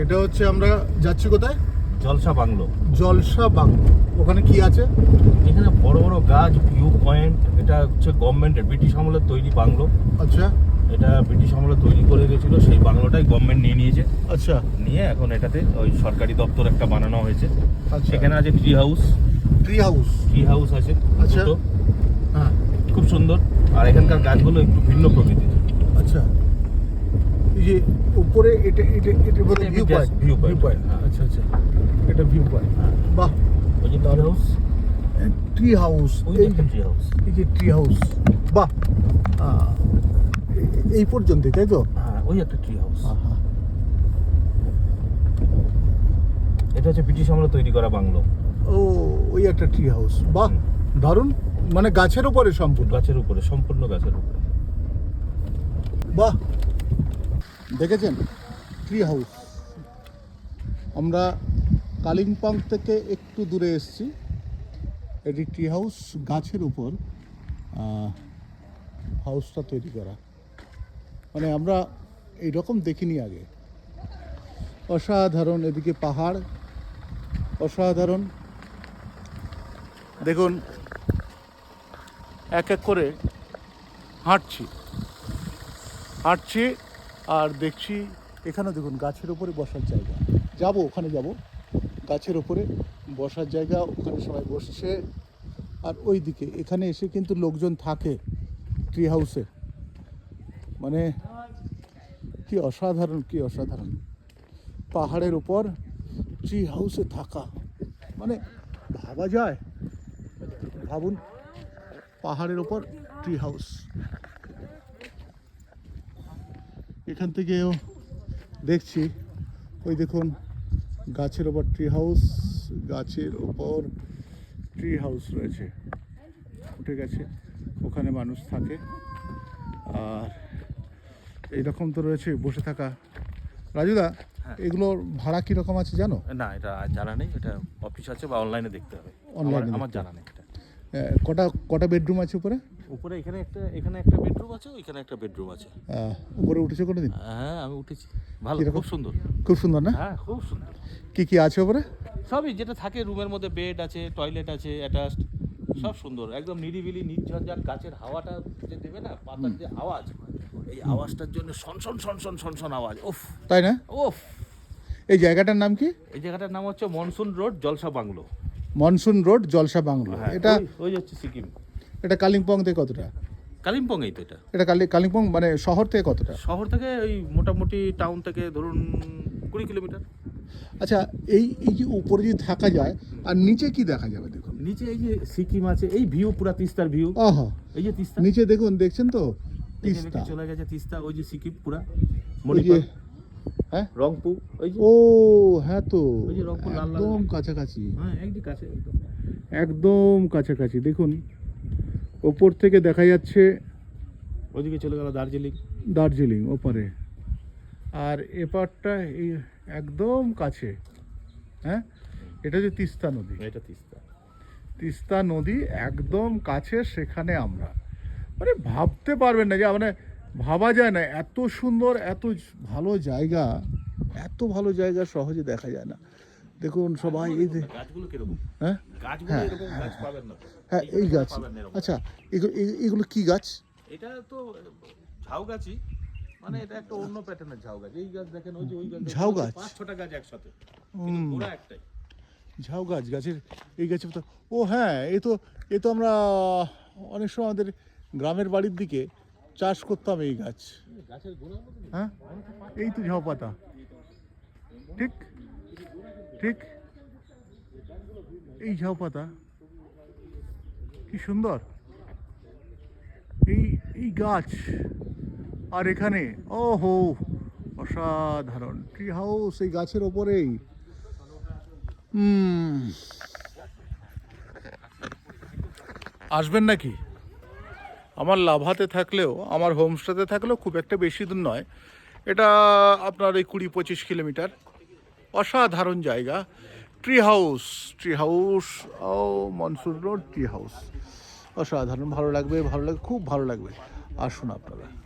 এটা হচ্ছে আমরা যাচ্ছি কোথায়? জলসা বাংলো। জলসা বাংলো। ওখানে কি আছে? এখানে বড় বড় গাছ ভিউ পয়েন্ট এটা হচ্ছে গভর্নমেন্টের ব্রিটিশ আমলের তৈরি বাংলো। আচ্ছা। এটা ব্রিটিশ আমলে তৈরি করে গেছিল সেই বাংলোটাই গভর্নমেন্ট নিয়ে নিয়েছে। আচ্ছা। নিয়ে এখন এটাতে ওই সরকারি দপ্তর একটা বানানো হয়েছে। আচ্ছা। সেখানে আছে tree house tree house tree house আছে আচ্ছা। হ্যাঁ। খুব সুন্দর। আর এখানকার গাছগুলো একটু ভিন্ন প্রকৃতির। আচ্ছা। এই যে উপরে এটা এটা এটা বলে ভিউ পয়েন্ট ভিউ পয়েন্ট হ্যাঁ। আচ্ছা আচ্ছা। এটা ভিউ পয়েন্ট হ্যাঁ। বাহ। ওই যে ট্রি হাউস ট্রি হাউস ওই এই ট্রি হাউস এই যে ট্রি হাউস বাহ। এই পর্যন্ত তাই তো? হ্যাঁ ওই একটা ট্রি হাউস। এটা হচ্ছে ব্রিটিশ আমলে তৈরি করা বাংলো। ও ওই একটা ট্রি হাউস বাহ দারুণ। মানে গাছের উপরে সম্পূর্ণ। গাছের উপরে সম্পূর্ণ গাছের উপরে। বাহ। দেখেছেন? ট্রি হাউস আমরা কালিম্পং থেকে একটু দূরে এসেছি। এটি ট্রি হাউস গাছের উপর হাউসটা তৈরি করা। মানে আমরা এইরকম দেখিনি আগে। অসাধারণ এদিকে পাহাড়, অসাধারণ। দেখুন, এক এক করে হাঁটছি। হাঁটছি আর দেখছি এখানে দেখুন, গাছের ওপরে বসার জায়গা। যাব, ওখানে যাব। গাছের ওপরে বসার জায়গা, ওখানে সবাই বসছে। আর ওই দিকে এখানে এসে কিন্তু লোকজন থাকে ট্রি হাউসে মানে কি অসাধারণ কি অসাধারণ। পাহাড়ের ওপর ট্রি হাউসে থাকা। মানে ভাবা যায়? ভাবুন, পাহাড়ের ওপর ট্রি হাউস এখান থেকেও দেখছি। ওই দেখুন গাছের ওপর ট্রি হাউস গাছের ওপর ট্রি হাউস রয়েছে। উঠে গেছে ওখানে মানুষ থাকে। আর এইরকম তো রয়েছে বসে থাকা। রাজুদা হ্যাঁ। এগুলোর ভাড়া কীরকম আছে জানো? না এটা জানা নেই এটা অফিস আছে বা অনলাইনে দেখতে হবে। অনলাইনে আমার জানা নেই এটা। কটা কটা বেডরুম আছে উপরে? উপরে এখানে একটা এখানে একটা বেডরুম আছে ওইখানে একটা বেডরুম আছে। আহ, উপরে উঠেছে কোনো দিন হ্যাঁ আমি উঠেছি। ভালো খুব সুন্দর। খুব সুন্দর না? হ্যাঁ খুব সুন্দর। কি কি আছে উপরে? সবই যেটা থাকে রুমের মধ্যে বেড আছে টয়লেট আছে অ্যাটাচড সব সুন্দর। একদম নিরিবিলি নির্ঝঞ্ঝাট গাছের হাওয়াটা যে দেবে না পাতার যে আওয়াজ এই আওয়াজটার জন্য সনসন সনসন সনসন আওয়াজ ওফ তাই না? ওফ এই জায়গাটার নাম কি? এই জায়গাটার নাম হচ্ছে monsoon road Jalsa bungalow. Monsoon road Jalsa bungalow. হ্যাঁ এটা ওই হচ্ছে সিকিম। এটা কালিম্পং থেকে কতটা? কালিম্পং এই তো এটা। এটা কালি কালিম্পং মানে শহর থেকে কতটা? শহর থেকে ওই মোটামুটি টাউন থেকে ধরুন কুড়ি কিলোমিটার। আচ্ছা এই এই যে উপরে যদি থাকা যায় আর নিচে কি দেখা যাবে দেখুন? নিচে এই যে সিকিম আছে এই ভিউ পুরা তিস্তার ভিউ আহা এই যে তিস্তা। নিচে দেখুন দেখছেন তো? তিস্তা। চলে গেছে তিস্তা ওই যে সিকিম পুরা। মণিপুর হ্যাঁ? রংপুর ওই যে ও হ্যাঁ তো। ওই যে রংপুর লাল লাল। একদম কাছাকাছি। হ্যাঁ একদম কাছে একদম একদম কাছাকাছি। দেখুন ওপর থেকে দেখা যাচ্ছে ওইদিকে চলে গেল দার্জিলিং। দার্জিলিং ওপারে। আর এপারটা এই একদম কাছে হ্যাঁ? এটা যে তিস্তা নদী। এটা তিস্তা। তিস্তা নদী একদম কাছে সেখানে আমরা। মানে ভাবতে পারবেন না যে মানে ভাবা যায় না এত সুন্দর এত ভালো জায়গা এত ভালো জায়গা সহজে দেখা যায় না। দেখুন সবাই এই যে হ্যাঁ? হ্যাঁ, গাছ পাবেন না হ্যাঁ এই গাছ। আচ্ছা এগুলো কি গাছ? এটা তো ঝাউ গাছই। মানে এটা একটা অন্য প্যাটার্নের ঝাউ গাছ। এই গাছ দেখেন ওই যে ওই গাছ ঝাউ গাছ? পাঁচ ছটা গাছ একসাথে। একটাই। ঝাউ গাছ গাছের এই ও হ্যাঁ এ তো এ তো আমরা অনেক সময় আমাদের গ্রামের বাড়ির দিকে চাষ করতাম এই গাছ। গাছের গোড়ার হ্যাঁ? এই তো ঝাউ পাতা। ঠিক? ঠিক? এই ঝাউ পাতা, কি সুন্দর। এই এই গাছ, আর এখানে ও হো অসাধারণ। ট্রি হাউস এই গাছের ওপরেই। আসবেন নাকি? আমার লাভাতে থাকলেও, আমার হোমস্টেতে থাকলেও খুব একটা বেশি দূর নয়। এটা আপনার এই কুড়ি পঁচিশ কিলোমিটার। অসাধারণ জায়গা। ট্রি হাউস ট্রি হাউস ও মনসুর রোড ট্রি হাউস অসাধারণ, ভালো লাগবে ভালো লাগবে, খুব ভালো লাগবে। আসুন আপনারা।